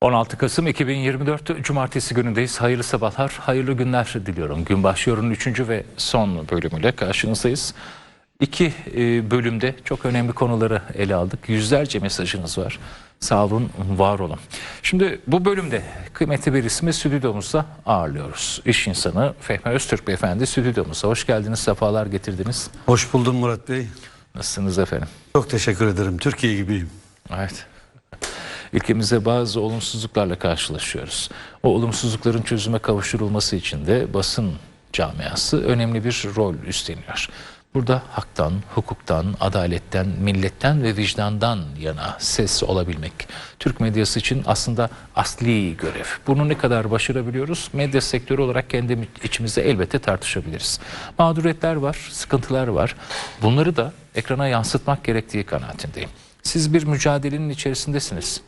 16 Kasım 2024 Cumartesi günündeyiz. Hayırlı sabahlar, hayırlı günler diliyorum. Gün başlıyor'un 3. ve son bölümüyle karşınızdayız. İki e, bölümde çok önemli konuları ele aldık. Yüzlerce mesajınız var. Sağ olun, var olun. Şimdi bu bölümde kıymetli bir ismi stüdyomuzda ağırlıyoruz. İş insanı Fehmi Öztürk Beyefendi stüdyomuza. Hoş geldiniz, sefalar getirdiniz. Hoş buldum Murat Bey. Nasılsınız efendim? Çok teşekkür ederim. Türkiye gibiyim. Evet. Ülkemizde bazı olumsuzluklarla karşılaşıyoruz. O olumsuzlukların çözüme kavuşturulması için de basın camiası önemli bir rol üstleniyor. Burada haktan, hukuktan, adaletten, milletten ve vicdandan yana ses olabilmek Türk medyası için aslında asli görev. Bunu ne kadar başarabiliyoruz? Medya sektörü olarak kendi içimizde elbette tartışabiliriz. Mağduriyetler var, sıkıntılar var. Bunları da ekrana yansıtmak gerektiği kanaatindeyim. Siz bir mücadelenin içerisindesiniz.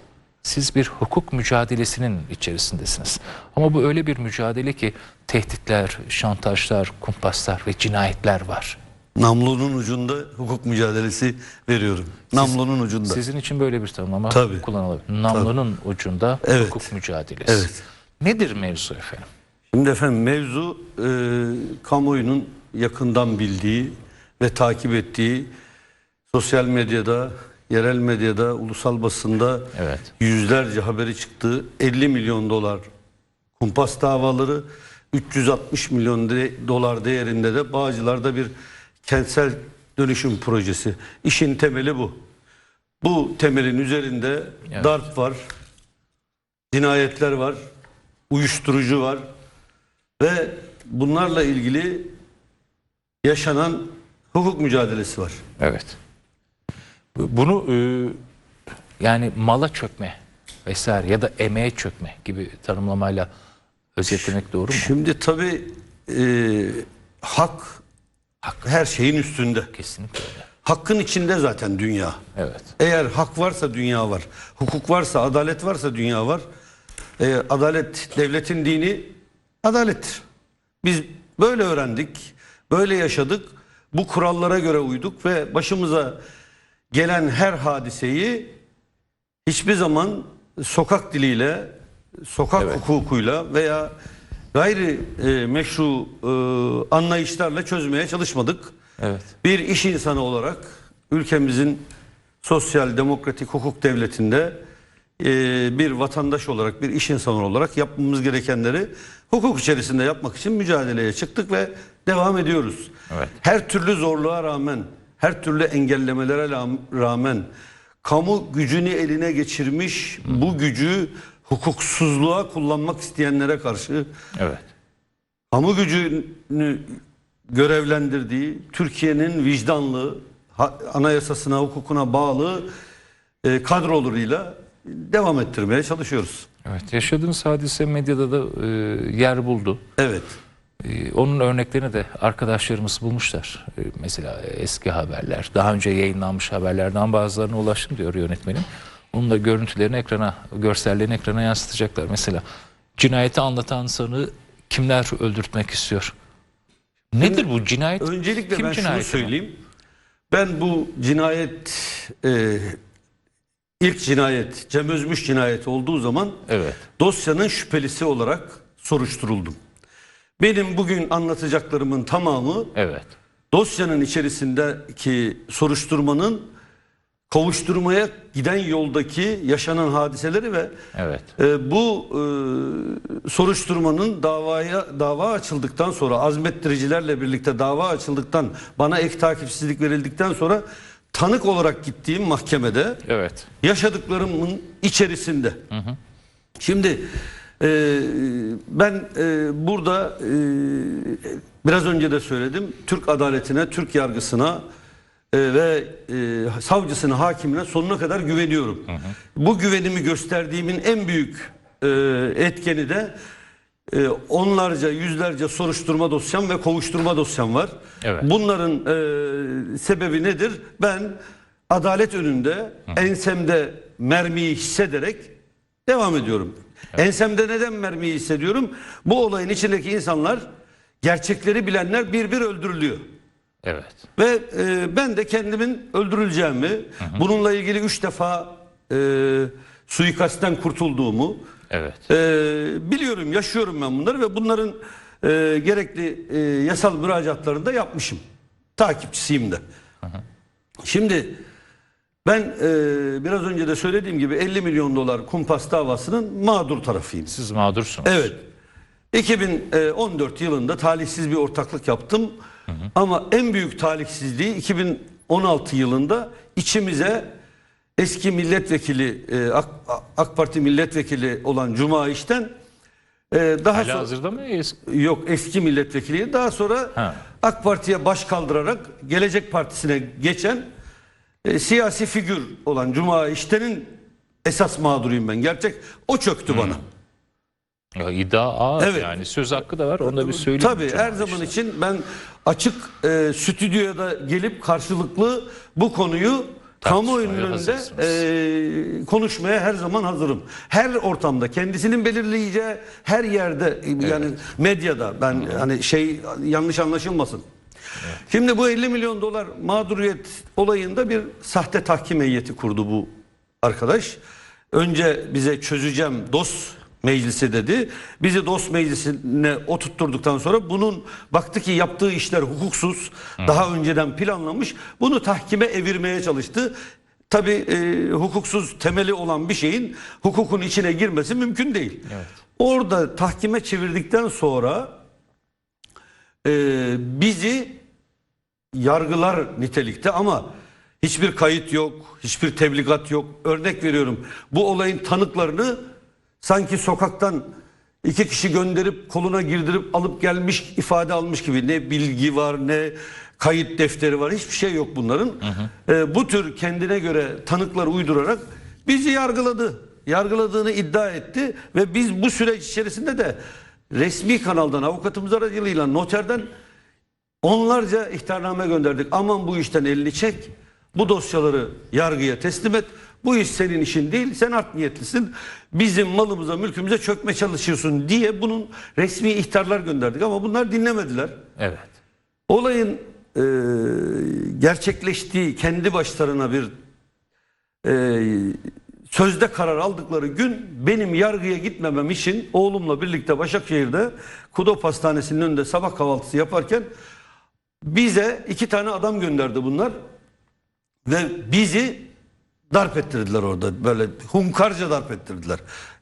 Siz bir hukuk mücadelesinin içerisindesiniz. Ama bu öyle bir mücadele ki tehditler, şantajlar, kumpaslar ve cinayetler var. Namlunun ucunda hukuk mücadelesi veriyorum. Namlunun ucunda. Sizin için böyle bir tanımlama Tabii. kullanılabilir. Namlunun ucunda Evet. hukuk mücadelesi. Evet. Nedir mevzu efendim? Şimdi efendim mevzu e, kamuoyunun yakından bildiği ve takip ettiği sosyal medyada, yerel medyada, ulusal basında Evet. yüzlerce haberi çıktığı 50 milyon dolar kumpas davaları 360 milyon de- dolar değerinde de Bağcılar'da bir kentsel dönüşüm projesi. İşin temeli bu. Bu temelin üzerinde Evet. darp var, cinayetler var, uyuşturucu var ve bunlarla ilgili yaşanan hukuk mücadelesi var. Evet. Bu- Bunu e, yani mala çökme vesaire ya da emeğe çökme gibi tanımlamayla özetlemek doğru mu? Şimdi tabii e, hak, hak her şeyin üstünde. Kesinlikle öyle. Hakkın içinde zaten dünya. Evet. Eğer hak varsa dünya var. Hukuk varsa, adalet varsa dünya var. Ee, adalet, devletin dini adalettir. Biz böyle öğrendik, böyle yaşadık. Bu kurallara göre uyduk ve başımıza gelen her hadiseyi hiçbir zaman sokak diliyle, sokak Evet. hukukuyla veya gayri e, meşru e, anlayışlarla çözmeye çalışmadık. Evet. Bir iş insanı olarak ülkemizin sosyal demokratik hukuk devletinde e, bir vatandaş olarak bir iş insanı olarak yapmamız gerekenleri hukuk içerisinde yapmak için mücadeleye çıktık ve devam ediyoruz. Evet. Her türlü zorluğa rağmen, her türlü engellemelere rağmen kamu gücünü eline geçirmiş bu gücü hukuksuzluğa kullanmak isteyenlere karşı Evet. kamu gücünü görevlendirdiği Türkiye'nin vicdanlı, anayasasına, hukukuna bağlı e, kadrolarıyla devam ettirmeye çalışıyoruz. Evet. Yaşadığınız hadise medyada da e, yer buldu. Evet. E, onun örneklerini de arkadaşlarımız bulmuşlar. E, mesela eski haberler, daha önce yayınlanmış haberlerden bazılarına ulaştım diyor yönetmenim. Onun da görüntülerini ekrana, görsellerini ekrana yansıtacaklar. Mesela cinayeti anlatan sanığı kimler öldürtmek istiyor? Nedir bu cinayet? Öncelikle Kim ben şunu söyleyeyim. Ben bu cinayet e, ilk cinayet Cem Özmüş cinayeti olduğu zaman Evet. dosyanın şüphelisi olarak soruşturuldum. Benim bugün anlatacaklarımın tamamı Evet. dosyanın içerisindeki soruşturmanın kovuşturmaya giden yoldaki yaşanan hadiseleri ve Evet. e, bu e, soruşturmanın davaya dava açıldıktan sonra azmettiricilerle birlikte dava açıldıktan bana ek takipsizlik verildikten sonra tanık olarak gittiğim mahkemede Evet. yaşadıklarımın içerisinde. Şimdi e, ben e, burada e, biraz önce de söyledim. Türk adaletine, Türk yargısına e, ve e, savcısına, hakimine sonuna kadar güveniyorum. Bu güvenimi gösterdiğimin en büyük e, etkeni de e, onlarca, yüzlerce soruşturma dosyam ve kovuşturma dosyam var. Evet. Bunların e, sebebi nedir? Ben adalet önünde ensemde mermiyi hissederek devam ediyorum. Ensemde neden mermiyi hissediyorum? Bu olayın içindeki insanlar, gerçekleri bilenler bir bir öldürülüyor. Evet. Ve e, ben de kendimin öldürüleceğimi, bununla ilgili üç defa e, suikastten kurtulduğumu Evet. e, biliyorum, yaşıyorum ben bunları ve bunların e, gerekli e, yasal müracaatlarını da yapmışım. Takipçisiyim de. Şimdi ben e, biraz önce de söylediğim gibi 50 milyon dolar kumpas davasının mağdur tarafıyım. Siz mağdursunuz. Evet. 2014 yılında talihsiz bir ortaklık yaptım. Ama en büyük talihsizliği 2016 yılında içimize eski milletvekili e, AK, AK Parti milletvekili olan Cuma İş'ten e, daha Hala sonra hazırda mı? Yok eski milletvekili daha sonra Ha. AK Parti'ye baş kaldırarak Gelecek Partisi'ne geçen e, siyasi figür olan Cuma İş'tenin esas mağduruyum ben. Gerçek o çöktü bana. Ya iddia ağır Evet. yani söz hakkı da var onu da bir söyleyeyim. Tabii her zaman işte. için ben açık e, stüdyoya da gelip karşılıklı bu konuyu kamuoyunun önünde hazırsınız. e, konuşmaya her zaman hazırım. Her ortamda kendisinin belirleyeceği her yerde e, yani medyada ben hani şey yanlış anlaşılmasın. Şimdi bu 50 milyon dolar mağduriyet olayında bir sahte tahkim heyeti kurdu bu arkadaş. Önce bize çözeceğim dost meclisi dedi. Bizi dost meclisine oturtturduktan sonra bunun baktı ki yaptığı işler hukuksuz. Daha önceden planlamış. Bunu tahkime evirmeye çalıştı. Tabi hukuksuz temeli olan bir şeyin hukukun içine girmesi mümkün değil. Orada tahkime çevirdikten sonra e, bizi yargılar nitelikte ama hiçbir kayıt yok, hiçbir tebligat yok. Örnek veriyorum. Bu olayın tanıklarını sanki sokaktan iki kişi gönderip koluna girdirip alıp gelmiş ifade almış gibi ne bilgi var ne kayıt defteri var hiçbir şey yok bunların. Ee, bu tür kendine göre tanıklar uydurarak bizi yargıladı. Yargıladığını iddia etti ve biz bu süreç içerisinde de resmi kanaldan avukatımız aracılığıyla noterden Onlarca ihtarname gönderdik. Aman bu işten elini çek. Bu dosyaları yargıya teslim et. Bu iş senin işin değil. Sen art niyetlisin. Bizim malımıza, mülkümüze çökme çalışıyorsun diye bunun resmi ihtarlar gönderdik. Ama bunlar dinlemediler. Evet. Olayın e, gerçekleştiği kendi başlarına bir e, sözde karar aldıkları gün benim yargıya gitmemem için oğlumla birlikte Başakşehir'de Kudop Hastanesi'nin önünde sabah kahvaltısı yaparken bize iki tane adam gönderdi bunlar ve bizi darp ettirdiler orada böyle hunkarca darp ettirdiler.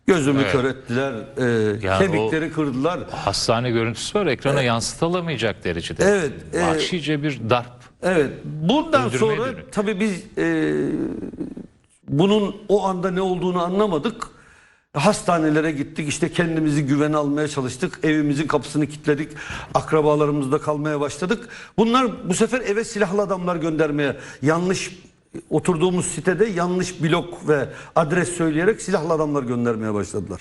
Gözümü Evet. kör ettiler, e, Yani kemikleri kırdılar. Hastane görüntüsü var ekrana yansıtılamayacak derecede. Evet, e, Vahşice bir darp. Evet. Buradan Öldürmeye sonra dönük. tabii biz e, bunun o anda ne olduğunu anlamadık. Hastanelere gittik işte kendimizi güvene almaya çalıştık. Evimizin kapısını kilitledik. Akrabalarımızda kalmaya başladık. Bunlar bu sefer eve silahlı adamlar göndermeye yanlış oturduğumuz sitede yanlış blok ve adres söyleyerek silahlı adamlar göndermeye başladılar.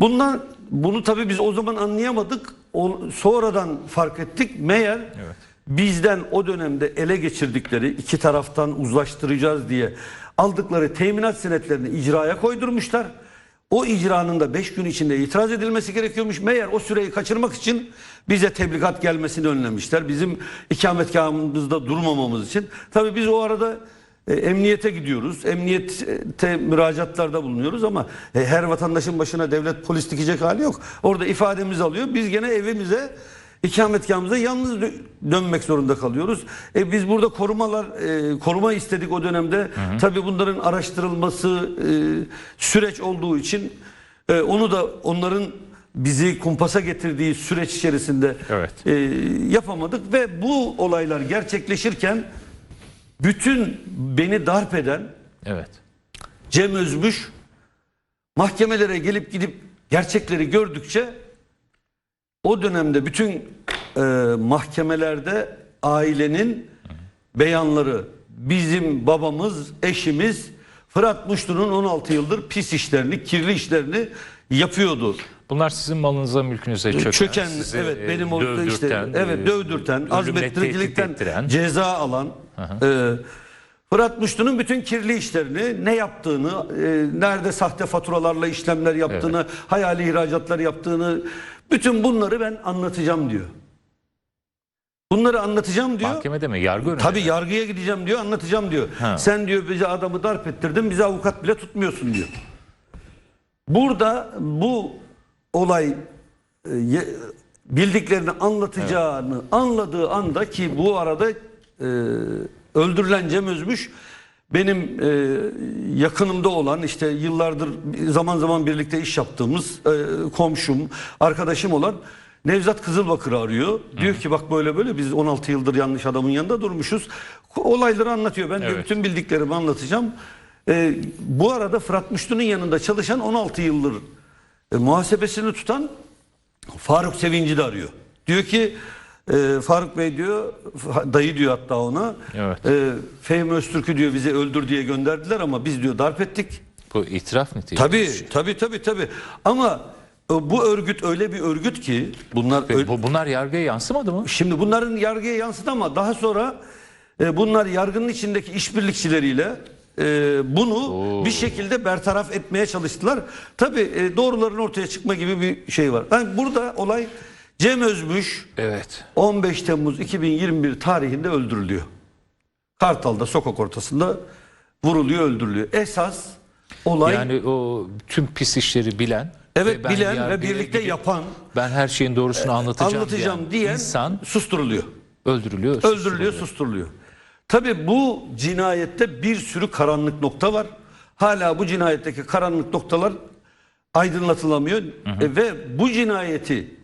Bundan bunu tabii biz o zaman anlayamadık. O, sonradan fark ettik. Meğer bizden o dönemde ele geçirdikleri iki taraftan uzlaştıracağız diye aldıkları teminat senetlerini icraya koydurmuşlar. O icranın da 5 gün içinde itiraz edilmesi gerekiyormuş. Meğer o süreyi kaçırmak için bize tebligat gelmesini önlemişler. Bizim ikametgahımızda durmamamız için. Tabii biz o arada e, emniyete gidiyoruz. Emniyete müracaatlarda bulunuyoruz ama e, her vatandaşın başına devlet polis dikecek hali yok. Orada ifademizi alıyor. Biz gene evimize ikametgahımıza yalnız dö- dönmek zorunda kalıyoruz. E, biz burada korumalar e, koruma istedik o dönemde. Tabii bunların araştırılması e, süreç olduğu için e, onu da onların bizi kumpasa getirdiği süreç içerisinde Evet. e, yapamadık ve bu olaylar gerçekleşirken bütün beni darp eden Evet. Cem Özmüş mahkemelere gelip gidip gerçekleri gördükçe o dönemde bütün e, mahkemelerde ailenin beyanları bizim babamız, eşimiz Fırat Muşlu'nun 16 yıldır pis işlerini, kirli işlerini yapıyordu. Bunlar sizin malınıza, mülkünüze çöken, Çöken, sizi, evet e, benim o işte evet e, dövdürten, azmettiricilikten ceza alan e, Fırat Muşlu'nun bütün kirli işlerini, ne yaptığını, e, nerede sahte faturalarla işlemler yaptığını, hayali ihracatlar yaptığını, bütün bunları ben anlatacağım diyor. Bunları anlatacağım diyor. Mahkemede mi? Yargı önünde Tabii mi? yargıya gideceğim diyor, anlatacağım diyor. Ha. Sen diyor bize adamı darp ettirdin, bize avukat bile tutmuyorsun diyor. Burada bu olay e, bildiklerini anlatacağını anladığı anda ki bu arada e, öldürülen Cem Özmüş benim e, yakınımda olan işte yıllardır zaman zaman birlikte iş yaptığımız e, komşum, arkadaşım olan Nevzat Kızılbakır'ı arıyor. Diyor ki bak böyle böyle biz 16 yıldır yanlış adamın yanında durmuşuz. Olayları anlatıyor. Ben diyor Evet. bütün bildiklerimi anlatacağım. E, bu arada Fırat Müştü'nün yanında çalışan 16 yıldır e, muhasebesini tutan Faruk Sevinci de arıyor. Diyor ki e, Faruk Bey diyor dayı diyor hatta ona. Evet. E, Fehmi Öztürk'ü diyor bizi öldür diye gönderdiler ama biz diyor darp ettik. Bu itiraf niteliği. Tabii şey. tabii tabii tabii. Ama e, bu örgüt öyle bir örgüt ki bunlar ö- bu- bunlar yargıya yansımadı mı? Şimdi bunların yargıya yansıdı ama daha sonra e, bunlar yargının içindeki işbirlikçileriyle e, bunu bir şekilde bertaraf etmeye çalıştılar. Tabii e, doğruların ortaya çıkma gibi bir şey var. Ben burada olay Cem Özmüş Evet. 15 Temmuz 2021 tarihinde öldürülüyor. Kartal'da sokak ortasında vuruluyor, öldürülüyor. Esas olay Yani o tüm pis işleri bilen evet ve bilen ve birlikte gidip yapan ben her şeyin doğrusunu anlatacağım, anlatacağım diyen insan susturuluyor. öldürülüyor. öldürülüyor, susturuluyor. susturuluyor. Tabii bu cinayette bir sürü karanlık nokta var. Hala bu cinayetteki karanlık noktalar aydınlatılamıyor E, ve bu cinayeti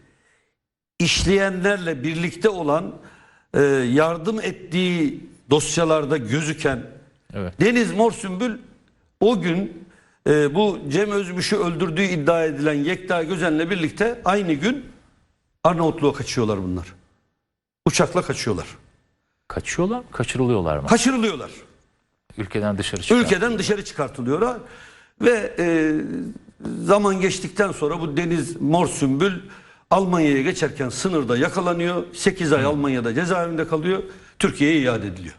işleyenlerle birlikte olan e, yardım ettiği dosyalarda gözüken Evet. Deniz Morsümbül o gün e, bu Cem Özmüş'ü öldürdüğü iddia edilen Yekta Gözen'le birlikte aynı gün Arnavutluğa kaçıyorlar bunlar. Uçakla kaçıyorlar. Kaçıyorlar, kaçırılıyorlar mı? Kaçırılıyorlar. Ülkeden dışarı çıkıyor. Ülkeden dışarı çıkartılıyorlar. Ve e, zaman geçtikten sonra bu Deniz Morsümbül Almanya'ya geçerken sınırda yakalanıyor. 8 ay Almanya'da cezaevinde kalıyor. Türkiye'ye iade ediliyor.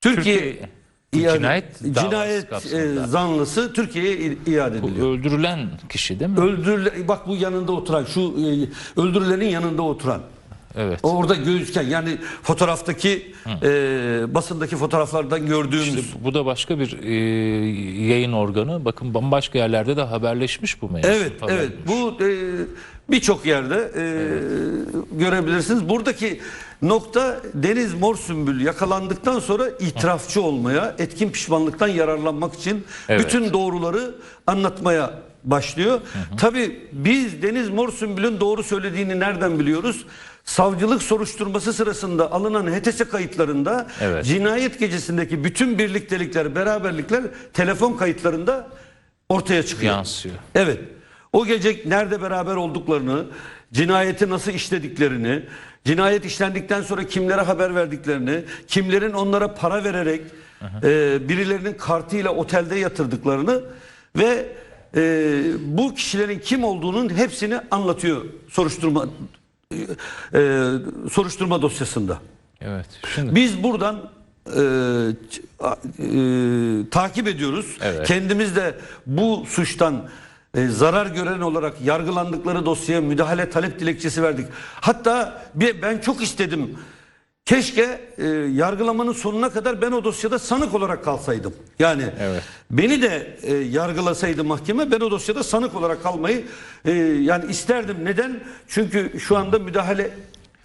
Türkiye, Türkiye- iade- cinayet cinayet e, zanlısı Türkiye'ye iade Bu ediliyor. öldürülen kişi değil mi? Öldürüle, bak bu yanında oturan şu e, öldürülenin yanında oturan. Evet. Orada gözüken yani fotoğraftaki e, basındaki fotoğraflardan gördüğümüz İşte bu da başka bir e, yayın organı. Bakın bambaşka yerlerde de haberleşmiş bu mevzu. Evet, evet. Bu e, birçok yerde e, görebilirsiniz. Buradaki nokta Deniz Morsümbül yakalandıktan sonra itirafçı olmaya, etkin pişmanlıktan yararlanmak için Evet. bütün doğruları anlatmaya başlıyor. Tabii biz Deniz Morsümbül'ün doğru söylediğini nereden biliyoruz? Savcılık soruşturması sırasında alınan HTS kayıtlarında Evet. cinayet gecesindeki bütün birliktelikler, beraberlikler telefon kayıtlarında ortaya çıkıyor. yansıyor. Evet. O gece nerede beraber olduklarını, cinayeti nasıl işlediklerini, cinayet işlendikten sonra kimlere haber verdiklerini, kimlerin onlara para vererek e, birilerinin kartıyla otelde yatırdıklarını ve e, bu kişilerin kim olduğunun hepsini anlatıyor soruşturma e, soruşturma dosyasında. Evet. Şimdi Biz buradan e, e, takip ediyoruz. Evet. Kendimiz de bu suçtan e, zarar gören olarak yargılandıkları dosyaya müdahale talep dilekçesi verdik. Hatta bir, ben çok istedim. Keşke e, yargılamanın sonuna kadar ben o dosyada sanık olarak kalsaydım. Yani Evet. beni de e, yargılasaydı mahkeme ben o dosyada sanık olarak kalmayı e, yani isterdim. Neden? Çünkü şu anda müdahale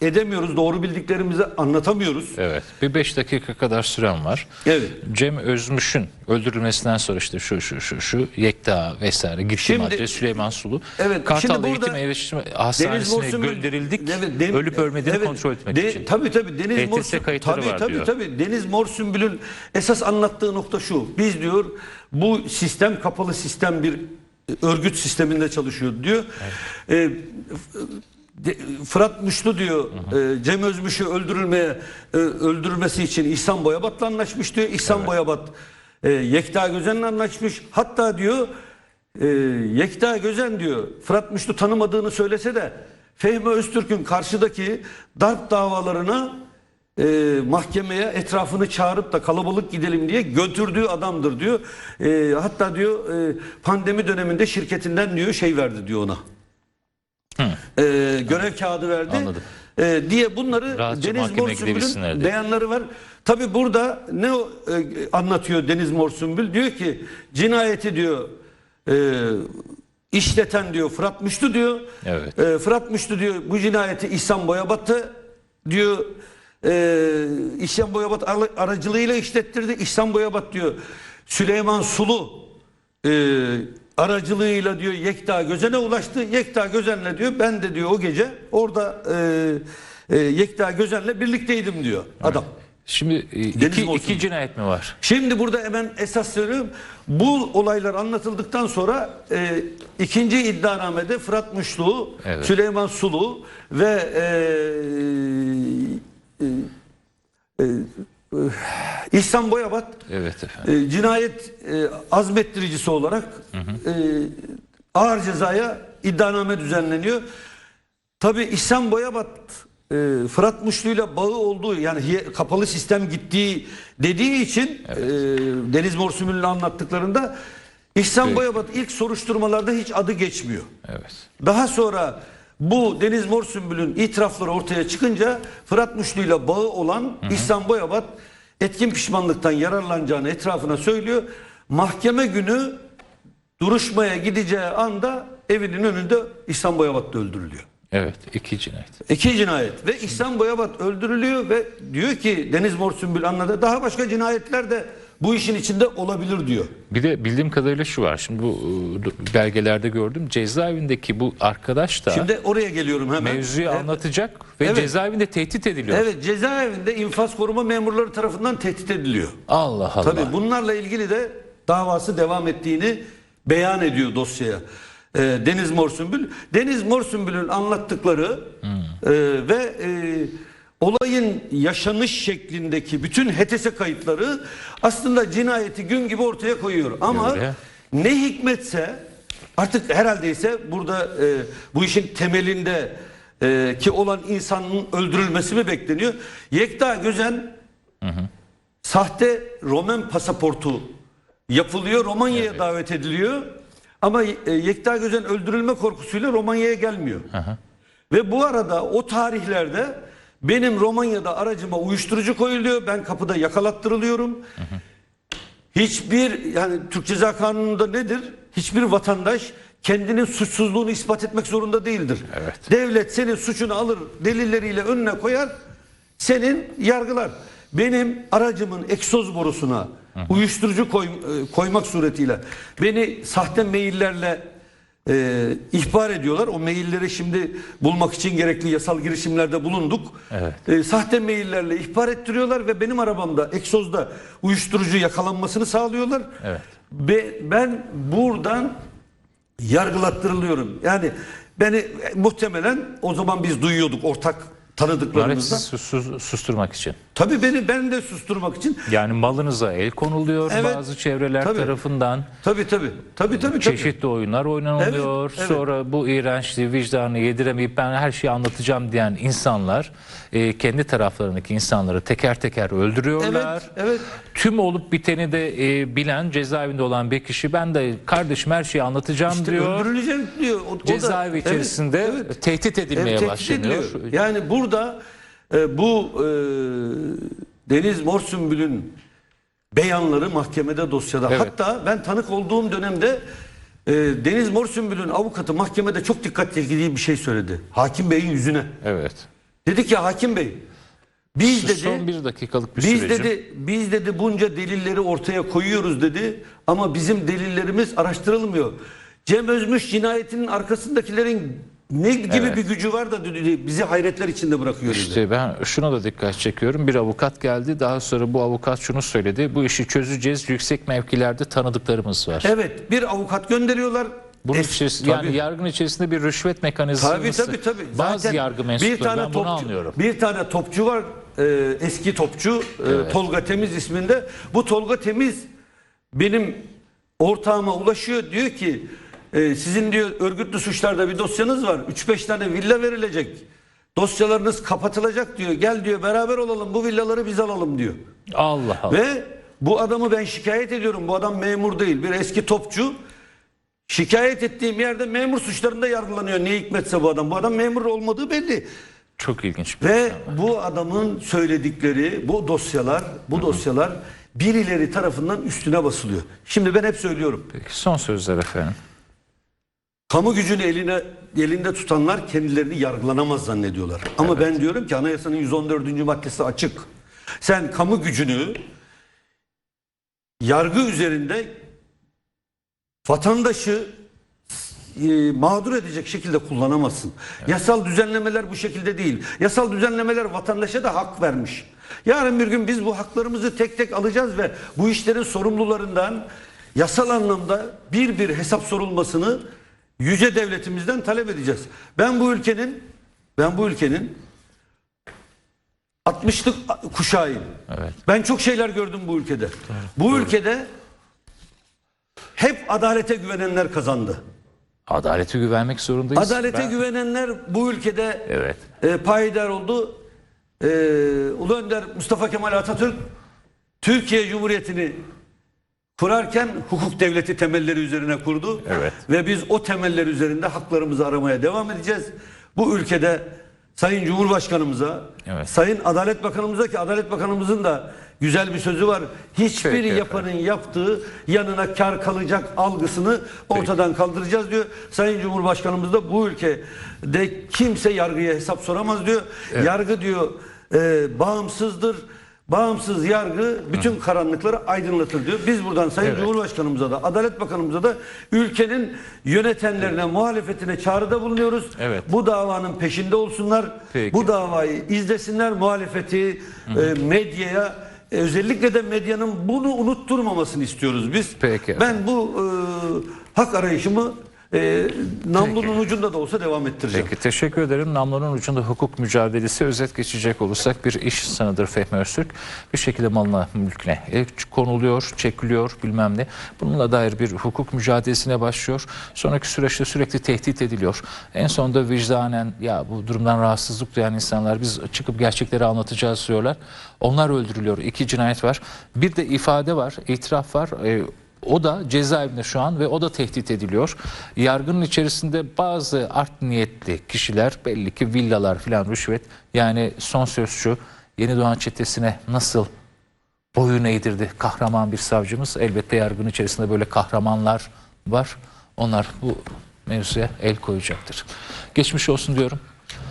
edemiyoruz. Doğru bildiklerimizi anlatamıyoruz. evet. Bir 5 dakika kadar süren var. Evet. Cem Özmüş'ün öldürülmesinden sonra işte şu şu şu şu Yekta vesaire gitti Şimdi- madde Süleyman Sulu. Evet, Kartal Eğitim Eğitim Deniz Hastanesi'ne gönderildik. Evet, dem- ölüp ölmediğini evet, kontrol etmek de- için. Tabii tabii Deniz ETS Morsum tabii var tabii diyor. tabii Deniz Morsümbül'ün esas anlattığı nokta şu. Biz diyor bu sistem kapalı sistem bir örgüt sisteminde çalışıyor diyor. Ee, de- Fırat Muşlu diyor e, Cem Özmüş'ü öldürülmeye e, öldürülmesi için İhsan Boyabat'la anlaşmış diyor. İhsan Boyabat e, Yekta Gözen'le anlaşmış. Hatta diyor e, Yekta Gözen diyor Fırat Müşlü tanımadığını söylese de Fehmi Öztürk'ün karşıdaki darp davalarına e, mahkemeye etrafını çağırıp da kalabalık gidelim diye götürdüğü adamdır diyor. E, hatta diyor e, pandemi döneminde şirketinden diyor şey verdi diyor ona. E, görev kağıdı verdi. Anladım. e, diye bunları Rahatça Deniz mahkemeye Morsümbül'ün gidebilsinler diye. beyanları var. Tabi burada ne o, e, anlatıyor Deniz Morsümbül? Diyor ki cinayeti diyor e, işleten diyor Fırat Müştü diyor. Evet. E, Fırat Müştü diyor bu cinayeti İhsan Boyabat'ı diyor e, İhsan Boyabat ar- aracılığıyla işlettirdi. İhsan Boyabat diyor Süleyman Sulu e, aracılığıyla diyor Yekta Gözen'e ulaştı. Yekta Gözen'le diyor ben de diyor o gece orada e, e, Yekta Gözen'le birlikteydim diyor adam. Şimdi e, iki, iki cinayet mi var? Şimdi burada hemen esas söylüyorum. Bu olaylar anlatıldıktan sonra e, ikinci iddianamede Fırat Muşlu, Evet. Süleyman Sulu ve e, e, e, İhsan Boyabat Evet efendim. e, cinayet e, azmettiricisi olarak e, ağır cezaya iddianame düzenleniyor. Tabi İhsan Boyabat e, Fırat Muşlu'yla bağı olduğu yani kapalı sistem gittiği dediği için e, Deniz Morsumül'ün anlattıklarında İhsan Peki. Boyabat ilk soruşturmalarda hiç adı geçmiyor. Evet. Daha sonra bu Deniz Morsümbül'ün itirafları ortaya çıkınca Fırat Muşlu'yla bağı olan İhsan Boyabat etkin pişmanlıktan yararlanacağını etrafına söylüyor. Mahkeme günü duruşmaya gideceği anda evinin önünde İhsan Boyabat da öldürülüyor. Evet. iki cinayet. İki cinayet ve İhsan Boyabat öldürülüyor ve diyor ki Deniz Morsümbül anladı daha başka cinayetler de bu işin içinde olabilir diyor. Bir de bildiğim kadarıyla şu var. Şimdi bu e, belgelerde gördüm. Cezaevindeki bu arkadaş da Şimdi oraya geliyorum hemen. mevzuyu Evet. anlatacak ve Evet. cezaevinde tehdit ediliyor. Evet cezaevinde infaz koruma memurları tarafından tehdit ediliyor. Allah Allah. Tabii bunlarla ilgili de davası devam ettiğini beyan ediyor dosyaya. Ee, Deniz Morsümbül. Deniz Morsümbül'ün anlattıkları e, ve e, olayın yaşanış şeklindeki bütün HTS kayıtları aslında cinayeti gün gibi ortaya koyuyor. Ama Öyle. ne hikmetse artık herhalde ise burada e, bu işin temelinde e, ki olan insanın öldürülmesi mi bekleniyor? Yekta Gözen sahte Roman pasaportu yapılıyor. Romanya'ya davet ediliyor. Ama e, Yekta Gözen öldürülme korkusuyla Romanya'ya gelmiyor. Ve bu arada o tarihlerde benim Romanya'da aracıma uyuşturucu koyuluyor. Ben kapıda yakalattırılıyorum. Hiçbir yani Türk Ceza Kanunu'nda nedir? Hiçbir vatandaş kendinin suçsuzluğunu ispat etmek zorunda değildir. Evet. Devlet senin suçunu alır delilleriyle önüne koyar senin yargılar. Benim aracımın egzoz borusuna uyuşturucu koy- e, koymak suretiyle beni sahte maillerle e, ihbar ediyorlar. O mailleri şimdi bulmak için gerekli yasal girişimlerde bulunduk. Evet. E, sahte maillerle ihbar ettiriyorlar ve benim arabamda egzozda uyuşturucu yakalanmasını sağlıyorlar. Evet. Ve ben buradan yargılattırılıyorum. Yani beni muhtemelen o zaman biz duyuyorduk ortak tanıdıklarımızda. sus- sus- susturmak için. Tabii beni ben de susturmak için. Yani malınıza el konuluyor Evet. bazı çevreler Tabii. tarafından. Tabii tabii. Tabii tabii. tabii. Çeşitli oyunlar oynanılıyor. Evet, evet. Sonra bu iğrençliği vicdanı yediremeyip ben her şeyi anlatacağım diyen insanlar e, kendi taraflarındaki insanları teker teker öldürüyorlar. Evet, evet. Tüm olup biteni de e, bilen cezaevinde olan bir kişi ben de kardeşim her şeyi anlatacağım İşte diyor. öldürüleceğim diyor. O, o da- Cezaevi Evet, içerisinde evet. tehdit edilmeye Evet, tehdit başlanıyor. ediliyor. Yani burada e, bu e, Deniz Morsümbül'ün beyanları mahkemede dosyada. Evet. Hatta ben tanık olduğum dönemde e, Deniz Morsümbül'ün avukatı mahkemede çok dikkat çektiği bir şey söyledi. Hakim Bey'in yüzüne. Evet. Dedi ki hakim bey biz dedi Son bir dakikalık bir biz sürecim. dedi biz dedi bunca delilleri ortaya koyuyoruz dedi ama bizim delillerimiz araştırılmıyor. Cem Özmüş cinayetinin arkasındakilerin ne gibi Evet. bir gücü var da dedi, bizi hayretler içinde bırakıyor dedi. İşte ben şuna da dikkat çekiyorum. Bir avukat geldi. Daha sonra bu avukat şunu söyledi. Bu işi çözeceğiz. Yüksek mevkilerde tanıdıklarımız var. Evet bir avukat gönderiyorlar. Bunun Es- içerisinde, yani tabii. yargın içerisinde bir rüşvet mekanizması. Tabii tabii tabii. Bazı Zaten yargı mensupları ben bunu topçu, anlıyorum. Bir tane topçu var e, eski topçu e, Tolga Temiz isminde. Bu Tolga Temiz benim ortağıma ulaşıyor diyor ki e, sizin diyor örgütlü suçlarda bir dosyanız var. 3-5 tane villa verilecek. Dosyalarınız kapatılacak diyor. Gel diyor beraber olalım bu villaları biz alalım diyor. Allah Allah. Ve bu adamı ben şikayet ediyorum. Bu adam memur değil. Bir eski topçu. Şikayet ettiğim yerde memur suçlarında yargılanıyor. Ne hikmetse bu adam. Bu adam memur olmadığı belli. Çok ilginç bir Ve bu adamın söyledikleri, bu dosyalar, bu dosyalar birileri tarafından üstüne basılıyor. Şimdi ben hep söylüyorum. Peki son sözler efendim. Kamu gücünü eline elinde tutanlar kendilerini yargılanamaz zannediyorlar. Ama ben diyorum ki anayasanın 114. maddesi açık. Sen kamu gücünü yargı üzerinde vatandaşı e, mağdur edecek şekilde kullanamazsın. Yasal düzenlemeler bu şekilde değil. Yasal düzenlemeler vatandaşa da hak vermiş. Yarın bir gün biz bu haklarımızı tek tek alacağız ve bu işlerin sorumlularından yasal anlamda bir bir hesap sorulmasını yüce devletimizden talep edeceğiz. Ben bu ülkenin ben bu ülkenin 60'lık kuşağıyım. Evet. Ben çok şeyler gördüm bu ülkede. Bu ülkede hep adalete güvenenler kazandı. Adalete güvenmek zorundayız. Adalete Ben- güvenenler bu ülkede Evet. e, payidar oldu. E, Ulu Önder Mustafa Kemal Atatürk Türkiye Cumhuriyeti'ni kurarken hukuk devleti temelleri üzerine kurdu. Evet. Ve biz o temeller üzerinde haklarımızı aramaya devam edeceğiz. Bu ülkede Sayın Cumhurbaşkanımıza, Evet. Sayın Adalet Bakanımıza ki Adalet Bakanımızın da güzel bir sözü var. Hiçbir Peki yapanın yaptığı yanına kar kalacak algısını ortadan kaldıracağız diyor. Sayın Cumhurbaşkanımız da bu ülkede kimse yargıya hesap soramaz diyor. Yargı diyor e, bağımsızdır. Bağımsız yargı bütün karanlıkları aydınlatır diyor. Biz buradan Sayın Evet. Cumhurbaşkanımıza da Adalet Bakanımıza da ülkenin yönetenlerine, muhalefetine çağrıda bulunuyoruz. Evet. Bu davanın peşinde olsunlar. Peki. Bu davayı izlesinler muhalefeti, e, medyaya e, özellikle de medyanın bunu unutturmamasını istiyoruz biz. Peki. Ben bu e, hak arayışımı e, namlunun ucunda da olsa devam ettireceğim. Peki teşekkür ederim. Namlunun ucunda hukuk mücadelesi özet geçecek olursak bir iş insanıdır Fehmi Öztürk. Bir şekilde malına mülküne el konuluyor, çekiliyor bilmem ne. Bununla dair bir hukuk mücadelesine başlıyor. Sonraki süreçte sürekli tehdit ediliyor. En sonunda vicdanen ya bu durumdan rahatsızlık duyan insanlar biz çıkıp gerçekleri anlatacağız diyorlar. Onlar öldürülüyor. İki cinayet var. Bir de ifade var, itiraf var. Ee, o da cezaevinde şu an ve o da tehdit ediliyor. Yargının içerisinde bazı art niyetli kişiler belli ki villalar filan rüşvet yani son sözcü Yeni Doğan çetesine nasıl boyun eğdirdi kahraman bir savcımız. Elbette yargının içerisinde böyle kahramanlar var. Onlar bu mevzuya el koyacaktır. Geçmiş olsun diyorum.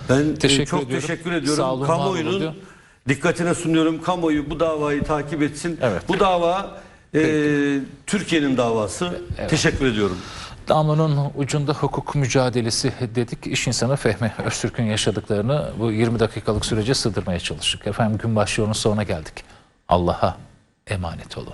Ben e, Teşekkür çok ediyorum. teşekkür ediyorum. Sağ olun, Kamuoyunun dikkatine sunuyorum. Kamuoyu bu davayı takip etsin. Evet. Bu dava e, Türkiye'nin davası. Teşekkür ediyorum. Damlanın ucunda hukuk mücadelesi dedik. İş insanı Fehmi Öztürk'ün yaşadıklarını bu 20 dakikalık sürece sığdırmaya çalıştık. Efendim gün başlığının sonuna geldik. Allah'a emanet olun.